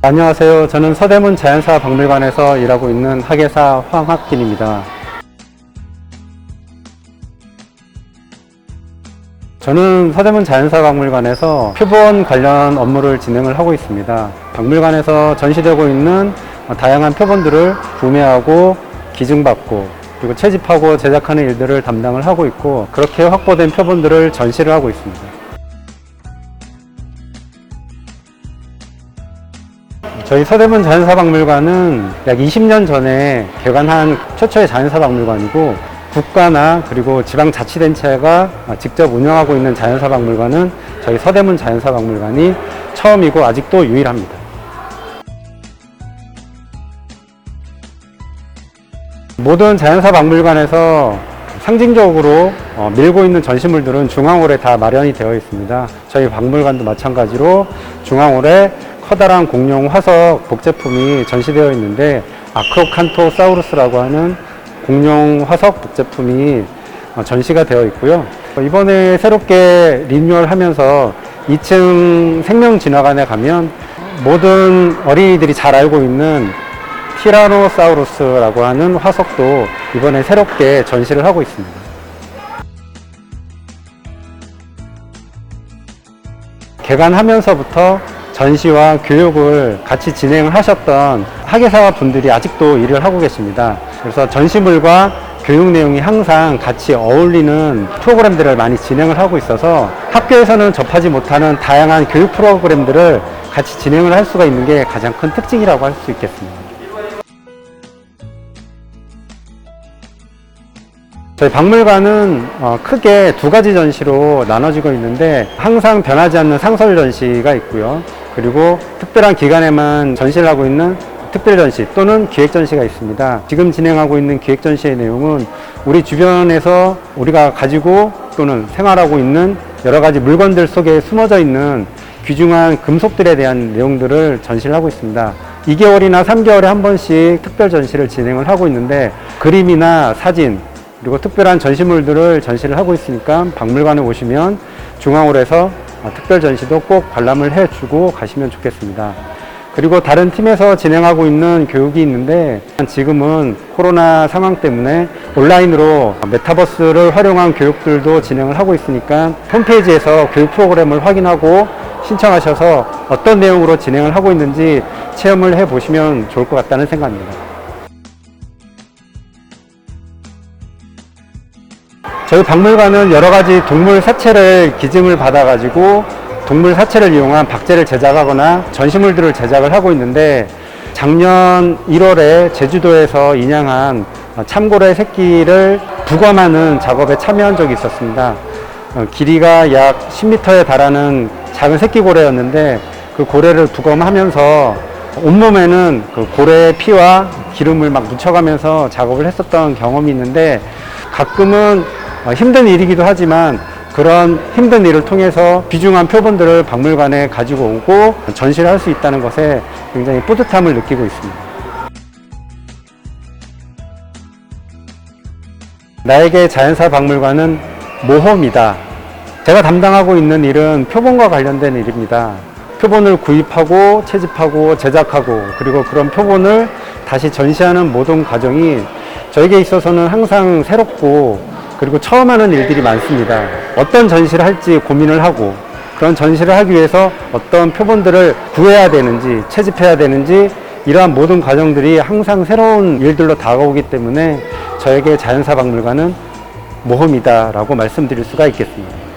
안녕하세요. 저는 서대문 자연사 박물관에서 일하고 있는 학예사 황학진입니다. 저는 서대문 자연사 박물관에서 표본 관련 업무를 진행을 하고 있습니다. 박물관에서 전시되고 있는 다양한 표본들을 구매하고 기증받고 그리고 채집하고 제작하는 일들을 담당을 하고 있고 그렇게 확보된 표본들을 전시를 하고 있습니다. 저희 서대문 자연사박물관은 약 20년 전에 개관한 최초의 자연사박물관이고 국가나 그리고 지방자치단체가 직접 운영하고 있는 자연사박물관은 저희 서대문 자연사박물관이 처음이고 아직도 유일합니다. 모든 자연사박물관에서 상징적으로 어, 밀고 있는 전시물들은 중앙홀에 다 마련이 되어 있습니다. 저희 박물관도 마찬가지로 중앙홀에 커다란 공룡 화석 복제품이 전시되어 있는데 아크로칸토사우루스라고 하는 공룡 화석 복제품이 어, 전시가 되어 있고요. 이번에 새롭게 리뉴얼하면서 2층 생명진화관에 가면 모든 어린이들이 잘 알고 있는 티라노사우루스라고 하는 화석도 이번에 새롭게 전시를 하고 있습니다. 개관하면서부터 전시와 교육을 같이 진행을 하셨던 학예사 분들이 아직도 일을 하고 계십니다. 그래서 전시물과 교육 내용이 항상 같이 어울리는 프로그램들을 많이 진행을 하고 있어서 학교에서는 접하지 못하는 다양한 교육 프로그램들을 같이 진행을 할 수가 있는 게 가장 큰 특징이라고 할 수 있겠습니다. 저희 박물관은 어, 크게 두 가지 전시로 나눠지고 있는데 항상 변하지 않는 상설 전시가 있고요. 그리고 특별한 기간에만 전시를 하고 있는 특별 전시 또는 기획 전시가 있습니다. 지금 진행하고 있는 기획 전시의 내용은 우리 주변에서 우리가 가지고 또는 생활하고 있는 여러 가지 물건들 속에 숨어져 있는 귀중한 금속들에 대한 내용들을 전시를 하고 있습니다. 2개월이나 3개월에 한 번씩 특별 전시를 진행을 하고 있는데 그림이나 사진 그리고 특별한 전시물들을 전시를 하고 있으니까 박물관에 오시면 중앙홀에서 특별 전시도 꼭 관람을 해주고 가시면 좋겠습니다. 그리고 다른 팀에서 진행하고 있는 교육이 있는데 지금은 코로나 상황 때문에 온라인으로 메타버스를 활용한 교육들도 진행을 하고 있으니까 홈페이지에서 교육 프로그램을 확인하고 신청하셔서 어떤 내용으로 진행을 하고 있는지 체험을 해 보시면 좋을 것 같다는 생각입니다. 저희 박물관은 여러 가지 동물 사체를 기증을 받아가지고 동물 사체를 이용한 박제를 제작하거나 전시물들을 제작을 하고 있는데 작년 1월에 제주도에서 인양한 참고래 새끼를 부검하는 작업에 참여한 적이 있었습니다. 어, 길이가 약 10m에 달하는 작은 새끼 고래였는데 그 고래를 부검하면서 온몸에는 그 고래의 피와 기름을 막 묻혀가면서 작업을 했었던 경험이 있는데 가끔은 어, 힘든 일이기도 하지만 그런 힘든 일을 통해서 귀중한 표본들을 박물관에 가지고 오고 전시를 할 수 있다는 것에 굉장히 뿌듯함을 느끼고 있습니다. 나에게 자연사 박물관은 모험이다. 제가 담당하고 있는 일은 표본과 관련된 일입니다. 표본을 구입하고 채집하고 제작하고 그리고 그런 표본을 다시 전시하는 모든 과정이 저에게 있어서는 항상 새롭고 그리고 처음 하는 일들이 많습니다. 어떤 전시를 할지 고민을 하고 그런 전시를 하기 위해서 어떤 표본들을 구해야 되는지 채집해야 되는지 이러한 모든 과정들이 항상 새로운 일들로 다가오기 때문에 저에게 자연사 박물관은 모험이다라고 말씀드릴 수가 있겠습니다.